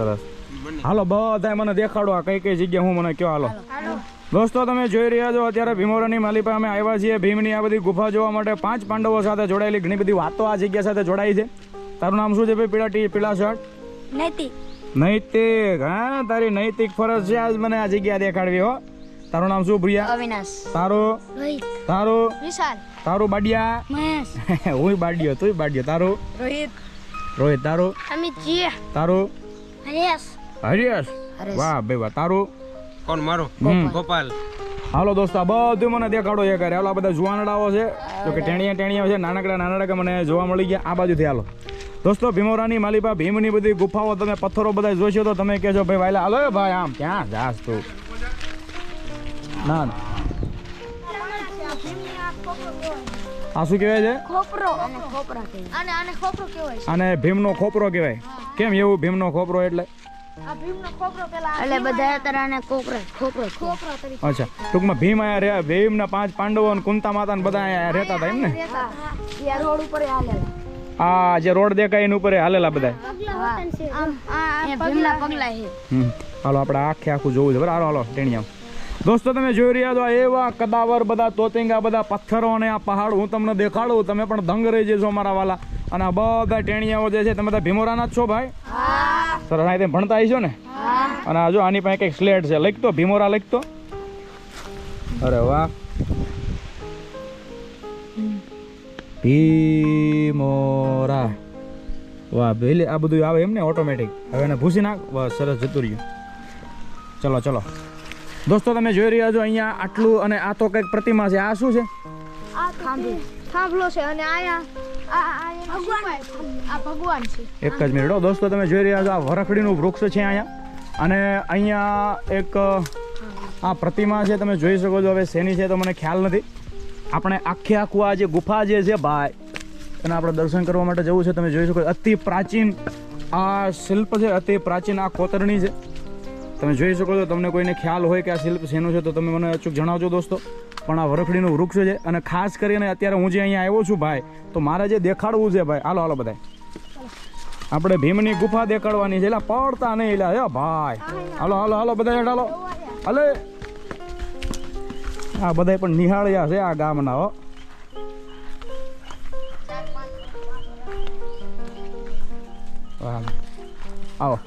સરસ. હાલો બધા મને દેખાડો આ કઈ કઈ જગ્યા હું મને કયો હાલો. દોસ્તો તમે જોઈ રહ્યા છો અત્યારે ભીમોરાની માલિપા અમે આવ્યા છીએ. ભીમની આ બધી ગુફા જોવા માટે પાંચ પાંડવો સાથે જોડાયેલી ઘણી બધી વાતો આ જગ્યા સાથે જોડાઈ છે. તારું નામ શું છે ભાઈ? પીળા ટી પીળા શર્ટ? નૈતિક. નૈતિક હા? તારી નૈતિક ફરજ છે આજ મને આ જગ્યા દેખાડવી હો. તારું નામ શું પ્રિયા? અવિનાશ. તારું? રોહિત. તારું? વિશાલ. તારું બાડિયા? મહેશ. હું બાડિયો તું બાડિયો. તારું? રોહિત. રોહિત તારું? અમિત જી તારું? હરેશ. હરેશ. વાહ ભાઈ વાહ તારું? કોણ મારું. ગોપાલ. હાલો દોસ્તો આ બધું મને દેખાડો છે કરે હાલો આ બધા જુવાનડાઓ છે. તો કે ટેણીયા ટેણીયા છે નાનકડા નાનકડા મને જોવા મળી ગયા. આ બાજુથી હાલો. દોસ્તો ભીમોરાની માલિપા ભીમની બધી ગુફાઓ તમે પથ્થરો બધા જોશો તો તમે કહેશો ભાઈ વાયલા. હાલો ભાઈ આમ ક્યાં જાસ તું? ના ના. આ શું કહેવાય છે? ખોપરો. અને ખોપરા કહેવાય. અને આને ખોપરો કહેવાય છે. અને ભીમનો ખોપરો કહેવાય. કેમ એવું ભીમનો ખોપરો એટલે? આ ભીમનો ખોપરો પેલા એટલે બધા અત્યારે ખોપરો ખોપરો ખોપરો તરીકે. અચ્છા ટૂંકમાં ભીમ આયા રહ્યા ભીમના પાંચ પાંડવો અને કુંતા માતા ને બધા અહીંયા રહેતા હતા એમ ને આ રોડ ઉપર આ જે રોડ દેખાય એની ઉપર એ હાલેલા બધા આમ આ ભીમના પગલા છે. હમ હાલો આપણે આખે આખું જોવું છે. બરાબર હાલો હાલો ટેણિયામ. દોસ્તો તમે જોઈ રહ્યા છો એવા કદાવર બધા તોતિંગા બધા પથ્થરો અને આ પહાડ હું તમને દેખાડું. તમે પણ દંગ રહી જશો મારા વાલા. અને આ બધા ટેણિયાઓ જે છે તમે બધા ભીમોરાના જ છો ભાઈ? સરસ અહીં ભણતા આવીશો ને? અને આજો જો આની પાસે કંઈક સ્લેટ છે. લખતો ભીમોરા લખતો? અરે વાહ. ભીમોરા. વાહ પેલી આ બધું આવે એમ ને ઓટોમેટિક હવે એને ભૂસી નાખ. બસ સરસ જતું રહ્યું. ચલો ચલો. દોસ્તો તમે જોઈ રહ્યા છો અહીંયા આટલું અને આ તો કંઈક પ્રતિમા છે. આ શું છે? આ થાંભલો. થાંભલો છે અને આયા આ આ એનો ભગવાન. છે? એક જ મિનિટ દોસ્તો તમે જોઈ રહ્યા છો આ વરખડીનું વૃક્ષ છે અહીંયા. અને અહીંયા એક આ પ્રતિમા છે. તમે જોઈ શકો છો હવે શેની છે તો મને ખ્યાલ નથી. આપણે આખે આખું આ જે ગુફા જે છે ભાઈ એને આપણે દર્શન કરવા માટે જવું છે. તમે જોઈ શકો છો. અતિ પ્રાચીન આ શિલ્પ છે અતિ પ્રાચીન આ કોતરણી છે. તમે જોઈ શકો છો, તમને કોઈને ખ્યાલ હોય કે આ શિલ્પ શેનું છે, તો તમે મને અચૂક જણાવજો દોસ્તો. પણ આ વરખડીનું વૃક્ષ છે અને ખાસ કરીને અત્યારે હું જે અહીંયા આવ્યો છું ભાઈ, તો મારે જે દેખાડવું છે ભાઈ, હાલો હાલો બધા આપણે ભીમની ગુફા દેખાડવાની છે એટલે પડતા નહીં એટલે હે ભાઈ. હાલો હાલો હાલો બધા હાલો. હાલે. આ બધા પણ નિહાળ્યા છે આ ગામના, હો. આવો.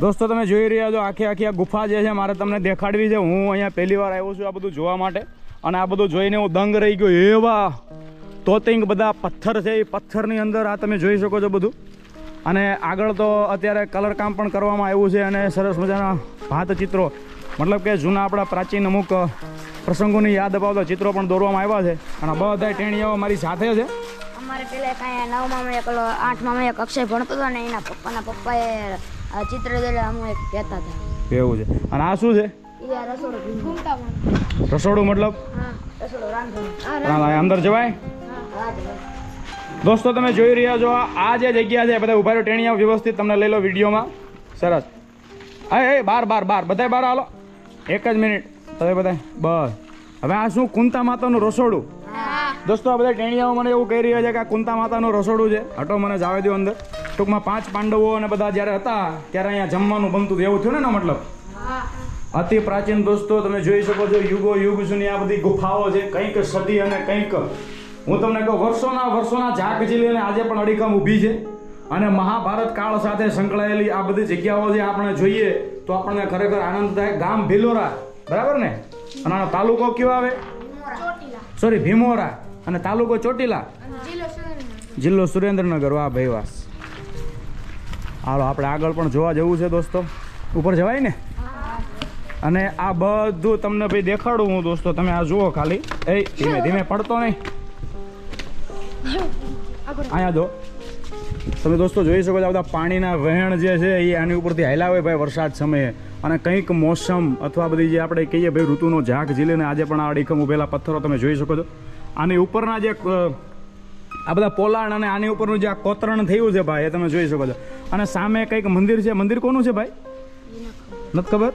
દોસ્તો, તમે જોઈ રહ્યા છો આખી આખી આ ગુફા જે છે, મારે તમને દેખાડવી છે. હું અહીંયા પહેલી વાર આવ્યો છું આ બધું જોવા માટે. અને આ બધું જોઈને હું દંગ રહી ગયો. એવા તોતિંગ બધા પથ્થર છે, એ પથ્થરની અંદર આ તમે જોઈ શકો છો બધું. અને આગળ તો અત્યારે કલર કામ પણ કરવામાં આવ્યું છે અને સરસ મજાના ભાત ચિત્રો. મતલબ કે જૂના આપણા પ્રાચીન અમુક પ્રસંગોની યાદ અપાવતા ચિત્રો પણ દોરવામાં આવ્યા છે. અને બધા ટેણીઓ મારી સાથે છે. અમારે પેલા કાંઈ નવમાં એક આઠમાં એક અક્ષય ભણતો હતો ને એના પપ્પાના પપ્પાએ આ ચિત્ર દોરેલા અમુ એક કહેતા હતા. એવું છે. અને આ શું છે? રસોડો ઘૂમતા રસોડું મતલબ? હા રસોડો રાંધણ આ અંદર જવાય? દોસ્તો તમે જોઈ રહ્યા છો આ- આ જે જગ્યા છે બધા ઊભા રહ્યો ટેણીયા વ્યવસ્થિત તમને લઈ લો વિડીયોમાં. સરસ. હા એ બાર બાર બાર. બધા બાર હાલો. એક જ મિનિટ. તમે બધા બસ. હવે આ શું કુંતા માતાનું રસોડું? દોસ્તો આ બધા ટેણીયાઓ મને એવું કહી રહ્યા છે કે આ કુંતા માતાનું રસોડું છે. હટો મને જાવે દો અંદર. ટૂંકમાં પાંચ પાંડવો અને બધા જ્યારે હતા ત્યારે અહીંયા જમવાનું બનતું હતું. એવું થયું ને એનો મતલબ? અતિ પ્રાચીન દોસ્તો તમે જોઈ શકો છો યુગો યુગ જૂની આ બધી ગુફાઓ છે. કંઈક સદી અને કંઈક હું તમને કહું વર્ષોના વર્ષોના ઝાક જીલીને આજે પણ અડીકમ ઊભી છે. અને મહાભારત કાળ સાથે સંકળાયેલી આ બધી જગ્યાઓ જે આપણે જોઈએ તો આપણને ખરેખર આનંદ થાય. ગામ ભીલોરા બરાબર ને? અને આનો તાલુકો કયો આવે? સોરી ભીમોરા. અને તાલુકો ચોટીલા? જિલ્લો સુરેન્દ્રનગર. વાહ ભાઈ વાહ. હાલો, આપણે આગળ પણ જોવા જવું છે દોસ્તો. ઉપર જવાય ને? અને આ બધું તમને ભાઈ દેખાડું હું દોસ્તો. તમે આ જુઓ ખાલી. એ, ધીમે ધીમે પડતો નહીં. અહીંયા જો. તમે દોસ્તો જોઈ શકો છો, આ બધા પાણીના વહેણ જે છે એ આની ઉપરથી હાલ્યા હોય ભાઈ વરસાદ સમયે. અને કંઈક મોસમ અથવા બધી જે આપણે કહીએ ભાઈ ઋતુનો ઝાંક ઝીલીને આજે પણ આ અડીખમ ઉભેલા પથ્થરો તમે જોઈ શકો છો. આની ઉપરના જે આ બધા પોલાણ અને આની ઉપરનું જે આ કોતરણ થયું છે ભાઈ, એ તમે જોઈ શકો છો. અને સામે કંઈક મંદિર છે. મંદિર કોનું છે ભાઈ? નથી ખબર?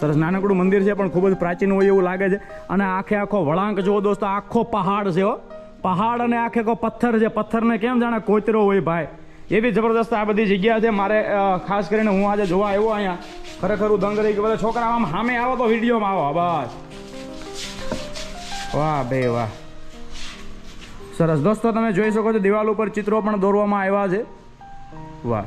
સરસ નાનકડું મંદિર છે, પણ ખૂબ જ પ્રાચીન હોય એવું લાગે છે. અને આખે આખો વળાંક જુઓ દોસ્તો, આખો પહાડ છે હો. પહાડ અને આખે આખો પથ્થર છે. પથ્થરને કેમ જાણે કોતરો હોય ભાઈ? એવી જબરદસ્ત આ બધી જગ્યા છે. મારે ખાસ કરીને હું આજે જોવા આવ્યો અહીંયા. ખરેખર હું દંગ રહી ગયો. બધા છોકરા આમ સામે આવો તો વિડીયોમાં આવો. બસ. વાહ બે વાહ. સરસ. દોસ્તો તમે જોઈ શકો છો દિવાલ ઉપર ચિત્રો પણ દોરવામાં આવ્યા છે. વાહ.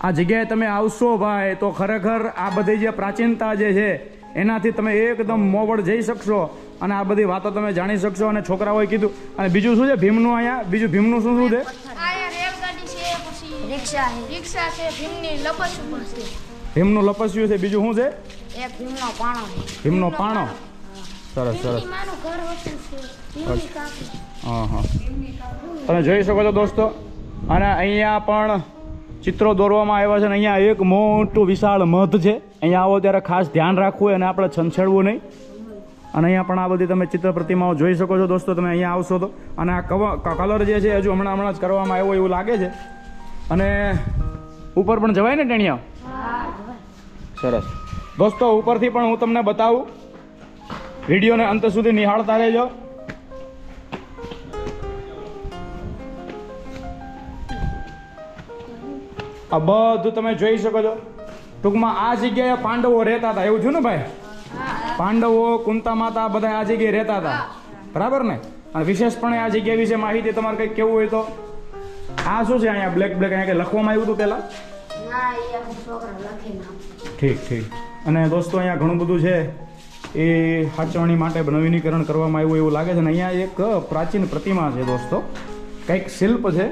આ જગ્યાએ તમે આવશો ભાઈ તો ખરેખર આ બધી જે પ્રાચીનતા જે છે એનાથી તમે એકદમ મોવડ જઈ શકશો અને આ બધી વાતો તમે જાણી શકશો અને છોકરાઓએ કીધું. અને બીજું શું છે? ભીમનું અહીંયા? બીજું ભીમનું શું શું છે? આયા રેલગાડી છે પછી રિક્ષા છે. રિક્ષા છે ભીમની લપસ્યું છે. બીજું શું છે? ભીમનો પાણો છે. ભીમનો પાણો. સરસ સરસ. હા હા તમે જોઈ શકો છો દોસ્તો અને અહીંયા પણ ચિત્રો દોરવામાં આવ્યા છે અને અહીંયા એક મોટું વિશાળ મધ છે. અહીંયા આવો ત્યારે ખાસ ધ્યાન રાખવું અને આપણે છંછેડવું નહીં. અને અહીંયા પણ આ બધી તમે ચિત્ર પ્રતિમાઓ જોઈ શકો છો દોસ્તો તમે અહીંયા આવશો તો. અને આ કલર જે છે હજુ હમણાં હમણાં જ કરવામાં આવ્યો એવું લાગે છે. અને ઉપર પણ જવાય ને ટેણિયા? સરસ. દોસ્તો ઉપરથી પણ હું તમને બતાવું. વિડીયોને અંત સુધી નિહાળતા રહેજો. આ બધું તમે જોઈ શકો છો. ટૂંકમાં આ જગ્યાએ પાંડવો રહેતા હતા. એવું થયું ને ભાઈ? પાંડવો કુંતા માતા બધા આ જગ્યાએ રહેતા હતા. બરાબર ને? અને વિશેષપણે આ જગ્યા વિશે માહિતી તમારે કંઈક કેવું હોય તો? આ શું છે અહીંયા? બ્લેક બ્લેક અહીંયા લખવામાં આવ્યું હતું પહેલાં? ઠીક ઠીક. અને દોસ્તો અહીંયા ઘણું બધું છે. એ સાચવણી માટે નવીનીકરણ કરવામાં આવ્યું એવું લાગે છે. અને અહીંયા એક પ્રાચીન પ્રતિમા છે દોસ્તો. કંઈક શિલ્પ છે.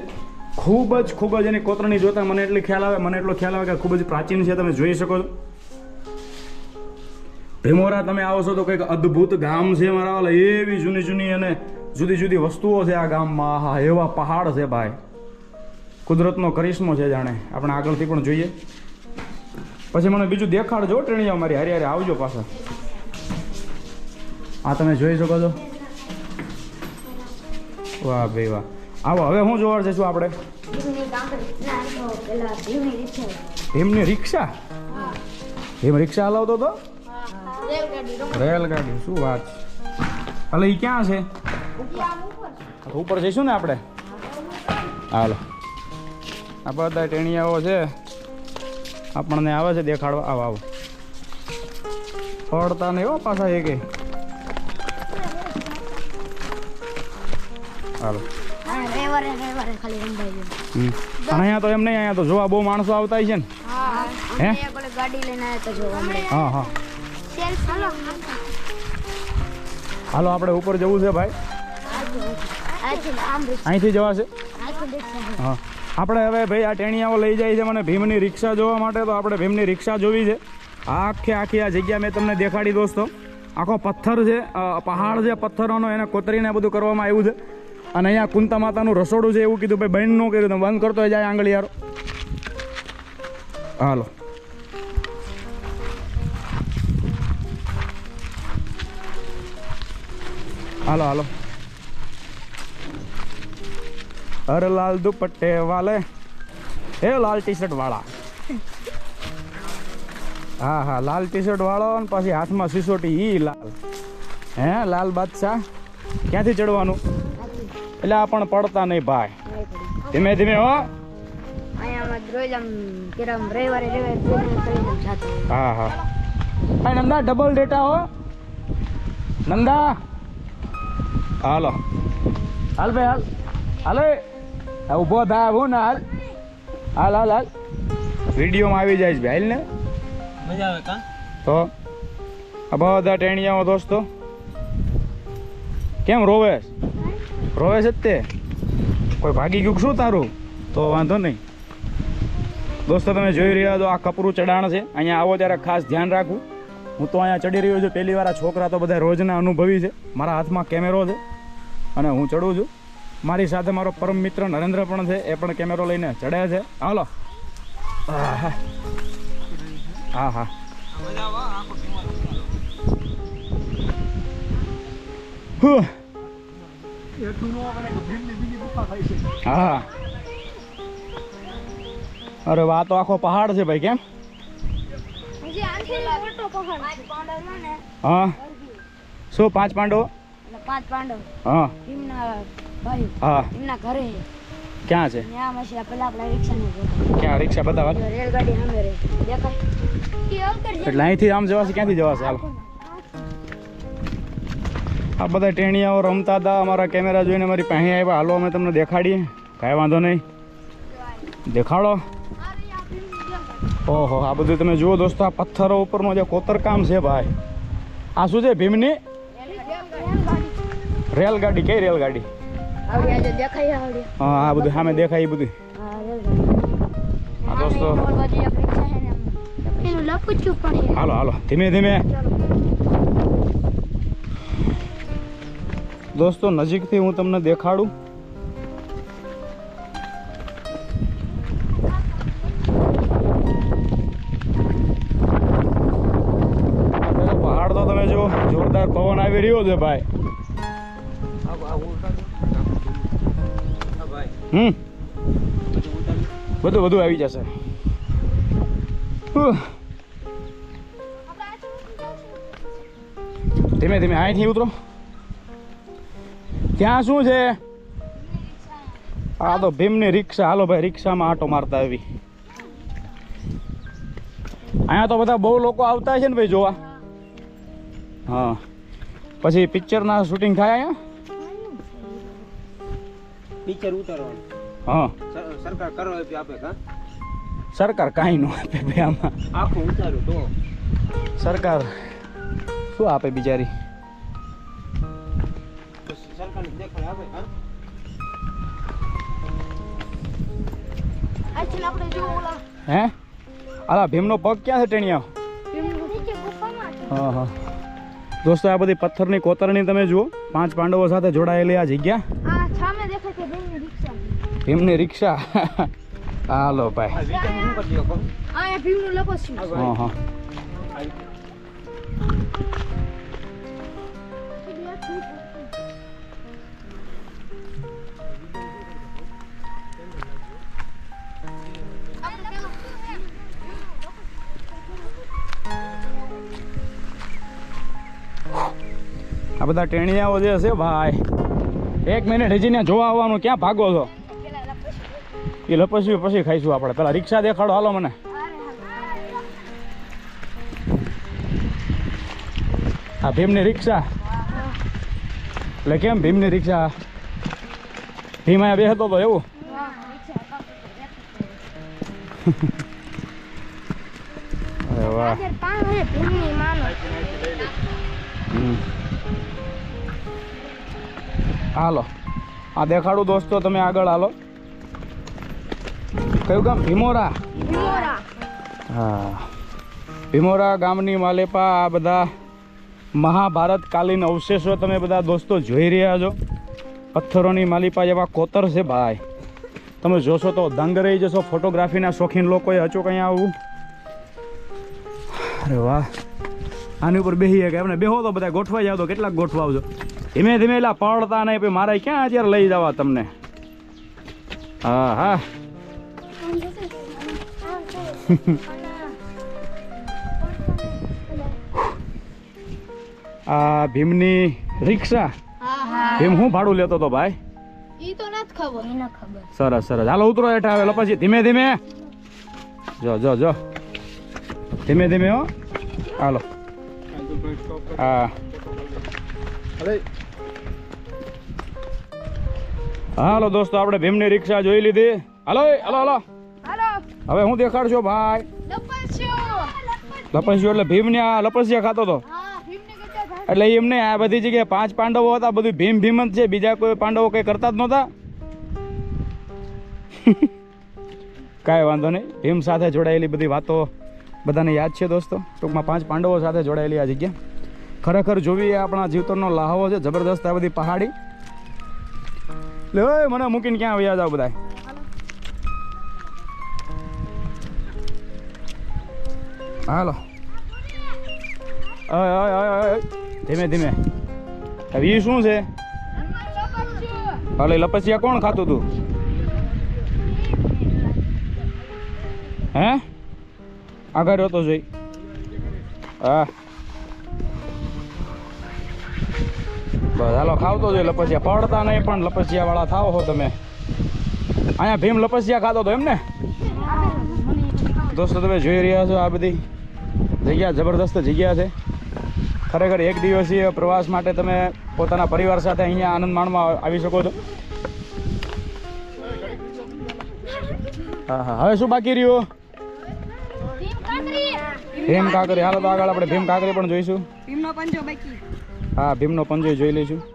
ખૂબ જ ખૂબ જ એની કોતરણી જોતા મને એટલી ખ્યાલ આવે, મને એટલો ખ્યાલ આવે કે ખૂબ જ પ્રાચીન છે, તમે જોઈ શકો છો. ભીમોરા, તમે આવો છો તો કંઈક અદ્ભુત ગામ છે મારા વાલા. એવી જૂની જૂની અને જુદી જુદી વસ્તુઓ છે આ ગામમાં. હા એવા પહાડ છે ભાઈ. કુદરતનો કરિશ્મો છે જાણે. આપણે આગળથી પણ જોઈએ. પછી મને બીજું દેખાડજો ટ્રેનિયા મારી. હારી, હારે, આવજો પાછા. આ તમે જોઈ શકો છો. વાહ ભાઈ વાહ. આવો, હવે શું જોવા જઈશું આપણે? ભીમની રિક્ષા? ભીમ રિક્ષા હલાવતો તો રેલગાડી, શું વાત એટલે એ ક્યાં છે? ઉપર જઈશું ને આપણે? હાલો. આ બધા ટેણિયાઓ છે. આપણને આવે છે દેખાડવા. આવો આવો. ફળતા નહીં હો પાછા એ કે હાલો. અહીંયા તો એમ નહીં અહીંયા તો જોવા બહુ માણસો આવતા છે ને. હા ગાડી લઈને આવ્યા તો જોવા હા હા. હાલો. આપણે ઉપર જવું છે ભાઈ. અહીંથી જવાશે? હા. આપણે હવે ભાઈ આ ટેણિયાઓ લઈ જાય છે મને ભીમની રિક્ષા જોવા માટે તો આપણે ભીમની રિક્ષા જોવી છે. આખે આખી આ જગ્યા મેં તમને દેખાડી દોસ્તો. આખો પથ્થર છે પહાડ છે પથ્થરોનો એને કોતરીને બધું કરવામાં આવ્યું છે. અને અહીંયા કુંતા માતાનું રસોડું છે એવું કીધું, ભાઈ બંધ ન કર્યું, તમે બંધ કરતો જાય આંગળી યારો હાલો. હાલો હાલો. અરે લાલ દુપટ્ટે વાલે. હે, લાલ ટી શર્ટ વાળા. હા હા, લાલ ટી શર્ટ વાળો અને પછી હાથમાં સિસોટી ઈ લાલ. હે, લાલ બાદશાહ, ક્યાંથી ચડવાનું? એટલે આ પણ પડતા નહીં ભાઈ. ધીમે ધીમે હો. હા હા. ભાઈ નંદા ડબલ ડેટા હો. નંદા. હાલો. હાલ ભાઈ હાલ. હાલે. ઊભો થાય હું ને હાલ. હાલ હાલ હાલ. વિડીયોમાં આવી જાય છે ભાઈ હાલ ને. મજા આવે કા? તો? આ બધા ટેણિયાઓ દોસ્તો. કેમ રોવેશ રોવેશ જ તે. કોઈ ભાગી ગયું શું તારું? તો વાંધો નહીં. દોસ્તો, તમે જોઈ રહ્યા છો આ કપરું ચડાણ છે. અહીંયા આવો ત્યારે ખાસ ધ્યાન રાખવું. હું તો અહીંયા ચડી રહ્યો છું. પહેલી વાર છોકરા તો બધા રોજના અનુભવી છે. મારા હાથમાં કેમેરો છે અને હું ચડું છું. મારી સાથે મારો પરમ મિત્ર નરેન્દ્ર પણ છે. એ પણ કેમેરો લઈને ચડે છે. હાલો. હા હા. huh. હા અરે વાહ તો આખો પહાડ છે ભાઈ કેમ હજી આનથી મોટો પહાડ પાંચ પાંડવ ને હા શું પાંચ પાંડવો એટલે પાંચ પાંડવ હા ભીમના ભાઈ હા એમના ઘરે ક્યાં છે ત્યાં પછી પેલા આપણા રિક્ષાને જોતા ક્યાં રિક્ષા બતાવવા રેલગાડી સામે રહી દેખાય એ અંકર એટલે અહીંથી આમ જવાશે ક્યાંથી જવાશે હાલો આ બધા ટેણિયાઓ રમતા હતા. અમારા કેમેરા જોઈને અમારી પાસે આવ્યા. હાલો અમે તમને દેખાડીએ. કાંઈ વાંધો નહીં. દેખાડો. ઓહો આ બધું તમે જુઓ દોસ્તો આ પથ્થરો ઉપરનું જે કોતરકામ છે ભાઈ. આ શું છે ભીમની? રેલગાડી. કઈ રેલગાડી? હા આ બધું સામે દેખાય એ બધું. હા દોસ્તો. હાલો હાલો. ધીમે ધીમે. દોસ્તો, નજીકથી હું તમને દેખાડું. પહાડ તો તમે જો જોરદાર પવન આવી રહ્યો છે ભાઈ. હમ. બધું બધું આવી જશે. ધીમે ધીમે, અહીંથી ઉતરો. ત્યાં શું છે? આ તો ભીમની રિક્ષા. હાલો ભાઈ રિક્ષામાં આટો મારતા આવી. અહીંયા તો બધા બહુ લોકો આવતા છે ને ભાઈ જોવા. હા. પછી પિક્ચરના શૂટિંગ થાય અહીંયા? પિક્ચર ઉતારવાનું. હા. સરકાર કરો આપે કા? સરકાર કાંઈ ન આપે ભાઈ આમાં. આખું ઉતાર્યું તો. સરકાર શું આપે બિચારી? હે? અલા ભીમનો પગ ક્યાં છે ટેણિયા? નીચે ગુફામાં છે. હા હા. દોસ્તો આ બધી પથ્થરની કોતરણી તમે જુઓ. પાંચ પાંડવો સાથે જોડાયેલી આ જગ્યા. આ સામે દેખાય છે બેનની રિક્ષા. ભીમની રિક્ષા? હાલો ભાઈ. શું કરી આ બધા ટેણિયાઓ જે છે ભાઈ એક મિનિટ હજી ને જોવા આવવાનું ક્યાં ભાગો છો? એ લપસ્યું પછી ખાઈશું આપણે. પેલા રિક્ષા દેખાડો હાલો મને. આ ભીમની રિક્ષા. એટલે કેમ ભીમની રિક્ષા? ભીમ અહીંયા બેસતો હતો એવું. અરે વાહ હાલો. આ દેખાડું દોસ્તો તમે આગળ હાલો. કયું ગામ? ભીમોરા? હા. ભીમોરા ગામની માલેપા આ બધા મહાભારત કાલીન અવશેષો તમે બધા દોસ્તો જોઈ રહ્યા છો. પથ્થરોની માલિપા જેવા કોતર છે ભાઈ. તમે જોશો તો દંગ રહી જશો ફોટોગ્રાફીના શોખીન લોકોએ અચૂક અહીંયા આવું. અરે વાહ. આની ઉપર બેસી કે એમને બેહો તો બધા ગોઠવાઈ જાવ તો કેટલાક ગોઠવાવજો. ધીમે ધીમે એલા પડતા નહીં ભાઈ મારે ક્યાં અત્યારે લઈ જવા તમને? હા હા. આ ભીમની રિક્ષા? ભીમ હું ભાડું લેતો તો ભાઈ? ઈ તો નથી ખબર. ખબર. સરસ સરસ. હાલો ઉતરો હેઠા આવે પછી ધીમે ધીમે જો જો જો. ધીમે ધીમે હો. હાલો. હા. હાલો દોસ્તો આપણે ભીમની રિક્ષા જોઈ લીધી. હાલો હાલો હાલો. હવે હું દેખાડશો ભાઈ? લપસ્યું. એટલે ભીમને આ લપસ્યા ખાતો હતા એટલે એમને આ બધી જગ્યાએ પાંચ પાંડવો હતા બધું ભીમ ભીમ જ છે બીજા કોઈ પાંડવો કંઈ કરતા જ નહોતા? કાંઈ વાંધો નહીં. ભીમ સાથે જોડાયેલી બધી વાતો બધાને યાદ છે દોસ્તો? ટૂંકમાં પાંચ પાંડવો સાથે જોડાયેલી આ જગ્યા. ખરેખર જોવી એ આપણા જીવતરનો લાહવો છે જબરદસ્ત આ બધી પહાડી. લે મને મૂકીને ક્યાં આવ્યા જાવ બધા હાલો. ધીમે ધીમે. હવે શું છે? ભલે લપસિયા કોણ ખાતું તું? હે? આગળ હતો જોઈ. હા. બસ હાલો ખાવતો જોઈએ લપસિયા. પડતા નહીં પણ લપસિયા વાળા થાવ હો તમે. અહીંયા ભીમ લપસિયા ખાતો હતો એમ ને દોસ્તો તમે જોઈ રહ્યા છો આ બધી જગ્યા જબરદસ્ત જગ્યા છે. ખરેખર એક દિવસીય પ્રવાસ માટે તમે પોતાના પરિવાર સાથે અહીંયા આનંદ માણવા આવી શકો છો. હા હા હવે શું બાકી રહ્યું? ભીમ કાંકરી હાલો તો આગળ આપણે ભીમ કાંકરી પણ જોઈશું. ભીમનો પંજો બાકી. હા ભીમનો પંજો જોઈ લઈશું